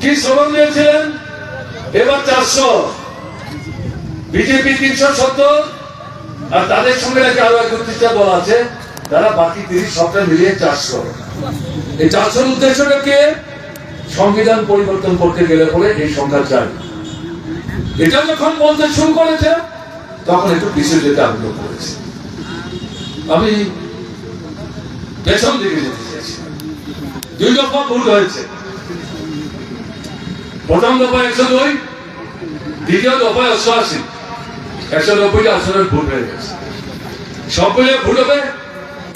কি স্লোগান দিয়েছিলেন? এবার চারশো। বিজেপি তিনশো সত্তর। আর তাদের সঙ্গে নাকি আরও একত্রিশটা দল আছে। তারা বাকি তিরিশ সবটা মিলিয়ে চারশো। এই চারশোর উদ্দেশ্যটা কে? সংবিধান পরিবর্তন করতে গেলে পরে এই সংখ্যা চাই। এটা যখন বলতে শুরু করেছে, তখন একটু পিছিয়ে যেতে আগ্রহ করেছে। আমি পেছন দিকে যেতে চাইছি। দুই দফা ভুল হয়েছে। প্রথম দফা একশো দুই, দ্বিতীয় দফা একশো আশি। একশো নব্বইটা আসনের ভুল হয়ে গেছে। সব মিলে ভুল হবে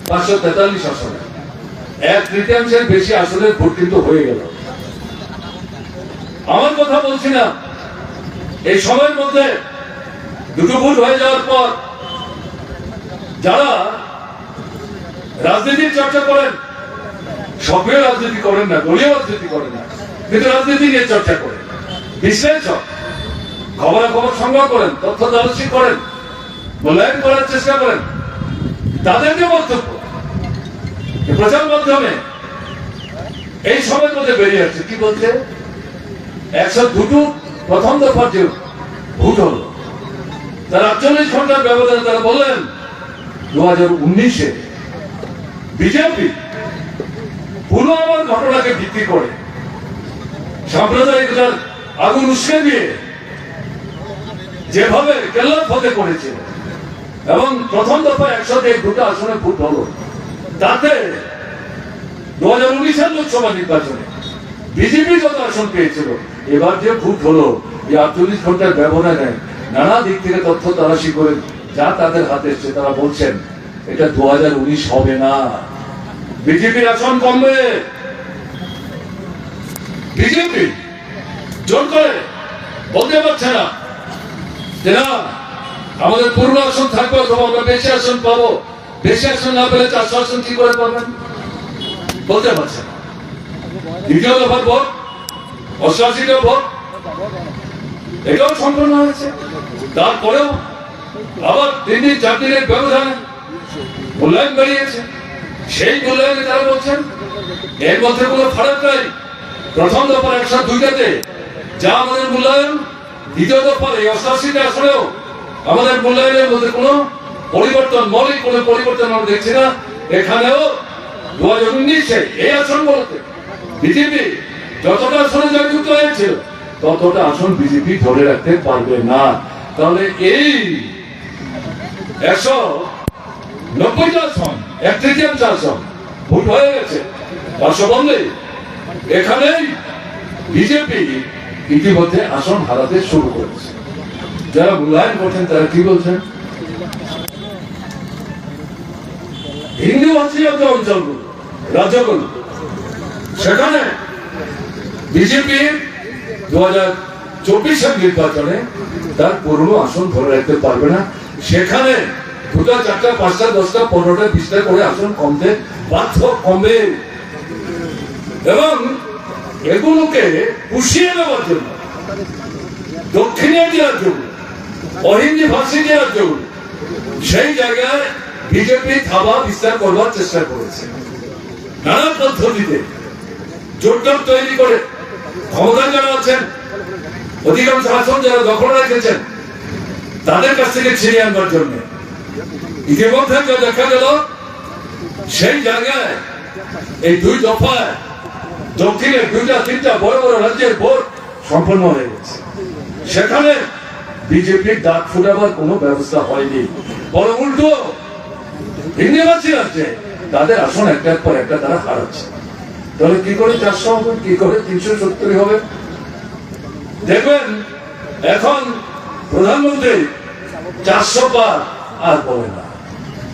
পাঁচশো তেতাল্লিশ আসনে এক তৃতীয়াংশের বেশি আসনের ভোট কিন্তু হয়ে গেল। আমার কথা বলছি না। এই সময়ের মধ্যে দুটো ভোট হয়ে যাওয়ার পর যারা রাজনীতির চর্চা করেন, সক্রিয় রাজনীতি করেন না, দলীয় রাজনীতি করেন না, কিন্তু রাজনীতি নিয়ে চর্চা করেন। বিশ্লেষক খবরাখবর সংগ্রহ করেন, তথ্য তলসি করেন, মূল্যায়ন করার চেষ্টা করেন। তাদের যে বক্তব্য প্রচার মাধ্যমে এই সময়ের মধ্যে বেরিয়ে আসছে, কি বলছে? একশো দুটো প্রথম দফার যে ভোট হলো, তারা আটচল্লিশ ঘণ্টার ব্যবধানে তারা বললেন দু হাজার উনিশে বিজেপি পুলওয়ামার ঘটনাকে ভিত্তি করে সাম্প্রদায়িকতার আগুন উস্কে দিয়ে যেভাবে কেল্লার ফতে করেছে, এবং প্রথম দফা একসাথে দুটো আসনে ভোট হলো। তাতে দু হাজার উনিশের লোকসভা নির্বাচনে বিজেপি যত আসন পেয়েছিল, এবার যে ভোট হলো, এই আটচল্লিশ ঘণ্টার ব্যবধানে নানা দিক থেকে তথ্য তলাশি করে যা তাদের হাতে এসছে, তারা বলছেন, এটা দু হাজার উনিশ হবে না। বিজেপির আসন কমবে। বিজেপি জোর করে। বলতে পারছে না। যে না, আমাদের পূর্ণ আসন থাকবে, অথবা আমরা বেশি আসন পাবো। বেশি আসন না পেলে চারশো আসন কি করে পাবেন? বলতে পারছে না। দ্বিতীয় দফার ভোট, অষ্টআশিটা ভোট, এটাও সম্পন্ন হয়েছে। তারপরেও আবার তিন দিন চার দিনের ব্যবধানে মূল্যায়ন বেরিয়েছে। সেই মূল্যায়নে তারা বলছেন, এর মধ্যে কোনো ফারাক নাই। প্রথম দফার একশো দুইটাতে যা আমাদের মূল্যায়ন, দ্বিতীয় দফার এই অষ্টাশিটা আসলেও আমাদের মূল্যায়নের মধ্যে কোনো পরিবর্তন, মৌলিক কোনো পরিবর্তন আমরা দেখছি না। এখানেও দু হাজার উনিশে এই আসন বলতে বিজেপি যতটা আসনে জয়যুক্ত হয়েছিল, ততটা আসন বিজেপি ধরে রাখতে পারবে না। তাহলে এই একশো নব্বইটা আসন, এক তৃতীয়াংশ আসন ভোট হয়ে গেছে। পার্শ্ববঙ্গে এখানেই বিজেপি ইতিমধ্যে আসন হারাতে শুরু করেছে। যারা মূল্যায়ন করছেন, তারা কি বলছেন? হিন্দু ভাষীয় যে অঞ্চলগুলো, রাজ্যগুলো। সেখানে বিজেপি দু হাজার চব্বিশের নির্বাচনে তার পুরনো আসন ধরে রাখতে পারবে না। সেখানে দুটা, চারটা, পাঁচটা, দশটা, পনেরোটা, বিশটা করে আসন কমতে বাধ্য কমবে এবং এগুলোকে পুষিয়ে দেওয়ার জন্য, দক্ষিণ এশিয়ার জন্য, অহিন্দি ভাষী দেওয়ার জন্য, সেই জায়গায় বিজেপি থাবা বিস্তার করবার চেষ্টা করেছে। নানা পদ্ধতিতে জোটটপ তৈরি করে ক্ষমতা যারা আছেন, অধিকাংশ আসন যারা দখল রেখেছেন, তাদের কাছ থেকে ছিনিয়ে আনবার জন্য। ইতিমধ্যে যা দেখা গেল, সেই জায়গায় এই দুই দফায় দক্ষিণে দুইটা, তিনটা, বড় বড় রাজ্যের ভোট সম্পন্ন হয়ে গেছে। সেখানে বিজেপির ডাক ফুটাবার কোনো ব্যবস্থা হয়নি। বরং উল্টো, হিন্দিবাসী আছে, তাদের আসন একটার পর একটা তারা হারাচ্ছে। তাহলে কি করে চারশো হবে? কি করে তিনশো সত্তরই হবে? দেখবেন, এখন প্রধানমন্ত্রী চারশো পার আর বলে না।